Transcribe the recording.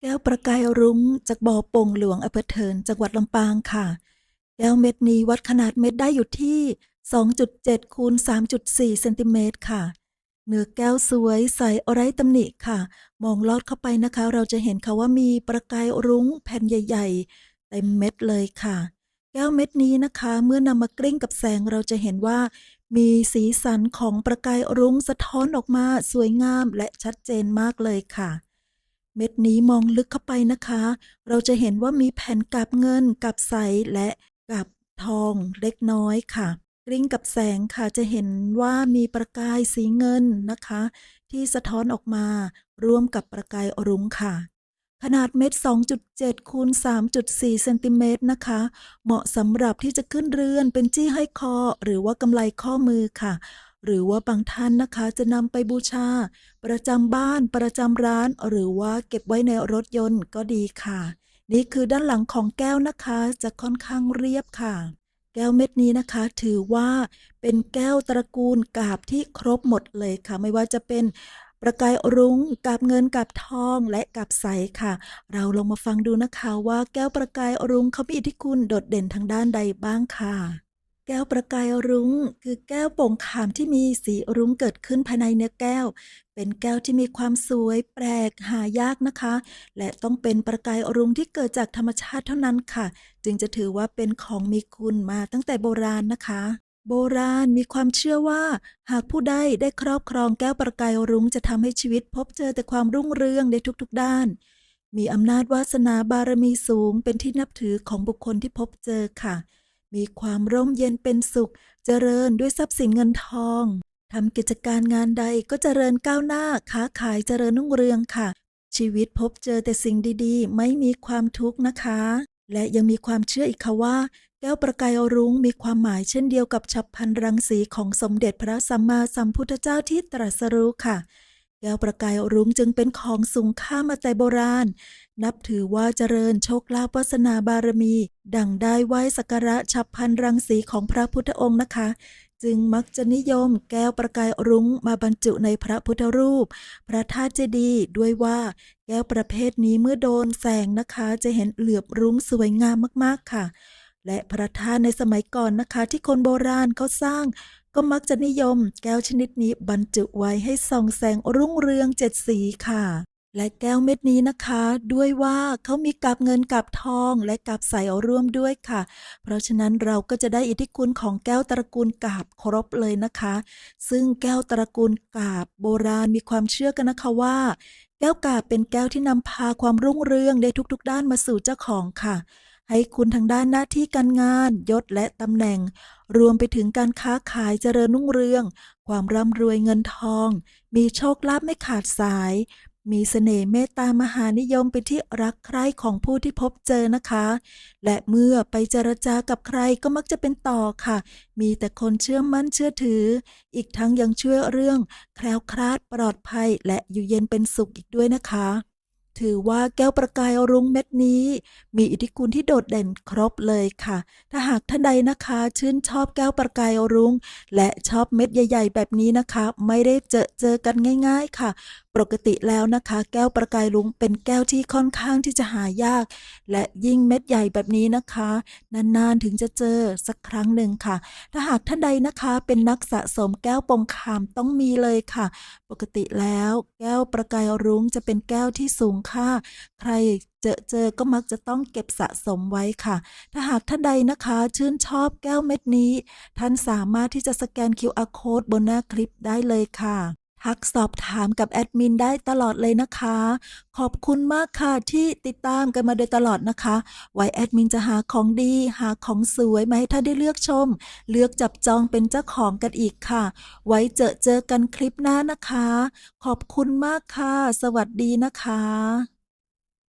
แก้วประกายรุ้งจากบ่อปงหลวงอำเภอเทินจังหวัดลำปางค่ะ แก้วเม็ดนี้วัดขนาดเม็ดได้อยู่ที่ 2.7คูณ3.4เซนติเมตรค่ะ เนื้อแก้วสวยใสไรตำหนิค่ะ มองลอดเข้าไปนะคะ เราจะเห็นค่ะว่ามีประกายรุ้งแผ่นใหญ่ ๆ เต็มเม็ดเลยค่ะ แก้วเม็ดนี้นะคะ เมื่อนำมากลิ้งกับแสงเราจะเห็นว่า มีสีสันของประกายรุ้งสะท้อนออกมาสวยงามและชัดเจนมากเลยค่ะ เม็ดนี้มองลึกเข้าไปนะคะ เราจะเห็นว่ามีแผ่นกาบเงินกาบใสและกาบทองเล็กน้อยค่ะกลิ้งกับแสงค่ะจะเห็นว่ามีประกายสีเงินนะคะ ที่สะท้อนออกมาร่วมกับประกายอรุ้งค่ะ ขนาดเม็ด 2.7 คูณ 3.4 เซนติเมตรนะคะ เหมาะสำหรับที่จะขึ้นเรือนเป็นจี้ให้คอ หรือว่ากำไลข้อมือค่ะ หรือว่าบางท่านนะคะจะนำไปบูชา ประจำบ้านประจำร้าน หรือว่าเก็บไว้ในรถยนต์ก็ดีค่ะ นี่คือด้านหลังของแก้วนะคะจะค่อนข้างเรียบค่ะ แก้วเม็ดนี้นะคะ ถือว่าเป็นแก้วตระกูลกาบที่ครบหมดเลยค่ะ ไม่ว่าจะเป็นประกายรุ้งกาบเงินกาบทองและกาบใสค่ะ เราลองมาฟังดูนะคะว่าแก้วประกายรุ้งเขามีอิทธิคุณโดดเด่นทางด้านใดบ้างค่ะ แก้วประกายรุ้ง คือแก้วโป่งขามที่มีสีรุ้งเกิดขึ้นภายในเนื้อแก้ว เป็นแก้วที่มีความสวยแปลกหายากนะคะ และต้องเป็นประกายรุ้งที่เกิดจากธรรมชาติเท่านั้นค่ะ จึงจะถือว่าเป็นของมีคุณมาตั้งแต่โบราณนะคะโบราณมีความเชื่อว่า หากผู้ใดได้ครอบครองแก้วประกายรุ้งจะทำให้ชีวิตพบเจอแต่ความรุ่งเรืองในทุกๆด้าน มีอำนาจวาสนาบารมีสูงเป็นที่นับถือของบุคคลที่พบเจอค่ะ มีความร่มเย็นเป็นสุข เจริญด้วยทรัพย์สินเงินทองทำกิจการงานใดก็เจริญก้าวหน้าค้าขายเจริญรุ่งเรืองค่ะ ชีวิตพบเจอแต่สิ่งดีๆ ไม่มีความทุกข์นะคะ และยังมีความเชื่ออีกค่ะว่า แก้วประกายรุ้งมีความหมายเช่นเดียวกับฉับพันรังสีของสมเด็จพระสัมมาสัมพุทธเจ้าที่ตรัสรู้ค่ะ แก้วประกายรุ้งจึงเป็นของสูงค่ามาแต่โบราณ นับถือว่าเจริญโชคลาภวาสนาบารมี ดังได้ไหว้สักการะฉับพันรังสีของพระพุทธองค์นะคะ จึงมักจะนิยมแก้วประกายรุ้งมาบรรจุในพระพุทธรูป พระธาตุเจดีย์ด้วยว่าแก้วประเภทนี้เมื่อโดนแสงนะคะ จะเห็นเหลือบรุ้งสวยงามมากๆค่ะ และพระธาตุในสมัยก่อนนะคะ ที่คนโบราณเขาสร้าง ก็มักจะนิยม แก้วชนิดนี้บรรจุไว้ให้ส่องแสงรุ่งเรืองเจ็ดสีค่ะ และแก้วเม็ดนี้นะคะ ด้วยว่าเขามีกาบเงินกาบทองและกาบใสร่วมด้วยค่ะ เพราะฉะนั้นเราก็จะได้อิทธิคุณของแก้วตระกูลกาบครบเลยนะคะ ซึ่งแก้วตระกูลกาบโบราณมีความเชื่อกันนะคะว่าแก้วกาบเป็นแก้วที่นำพาความรุ่งเรืองในทุกๆ ด้านมาสู่เจ้าของค่ะ ให้คุณทางด้านหน้าที่การงาน ยศและตำแหน่ง รวมไปถึงการค้าขายเจริญรุ่งเรือง ความร่ำรวยเงินทอง มีโชคลาภไม่ขาดสาย มีเสน่ห์เมตตามหานิยมเป็นที่รักใคร่ของผู้ที่พบเจอนะคะ และเมื่อไปเจรจากับใครก็มักจะเป็นต่อค่ะ มีแต่คนเชื่อมั่นเชื่อถือ อีกทั้งยังช่วยเรื่อง แคล้วคลาดปลอดภัยและอยู่เย็นเป็นสุขอีกด้วยนะคะ ถือว่าแก้วประกายรุ้งเม็ดนี้ มีอิทธิคุณที่โดดเด่นครบเลยค่ะ ถ้าหากท่านใดนะคะชื่นชอบแก้วประกายรุ้ง และชอบเม็ดใหญ่ ๆ แบบนี้นะคะ ไม่ได้เจอเจอกันง่าย ๆ ค่ะ ปกติแล้วนะคะ แก้วประกายรุ้งเป็นแก้วที่ค่อนข้างที่จะหายาก และยิ่งเม็ดใหญ่แบบนี้นะคะ นานๆถึงจะเจอสักครั้งหนึ่งค่ะ ถ้าหากท่านใดนะคะเป็นนักสะสมแก้วปงคามต้องมีเลยค่ะ ปกติแล้วแก้วประกายรุ้งจะเป็นแก้วที่สูงค่า ใครเจอเจอก็มักจะต้องเก็บสะสมไว้ค่ะ ถ้าหากท่านใดนะคะชื่นชอบแก้วเม็ดนี้ ท่านสามารถที่จะสแกน QR code บนหน้าคลิปได้เลยค่ะ ทักสอบถามกับแอดมินได้ตลอดเลยนะคะ ขอบคุณมากค่ะที่ติดตามกันมาโดยตลอดนะคะ ไว้แอดมินจะหาของดี หาของสวยมาให้ท่านได้เลือกชม เลือกจับจองเป็นเจ้าของกันอีกค่ะ ไว้เจอเจอกันคลิปหน้านะคะ ขอบคุณมากค่ะ สวัสดีนะคะ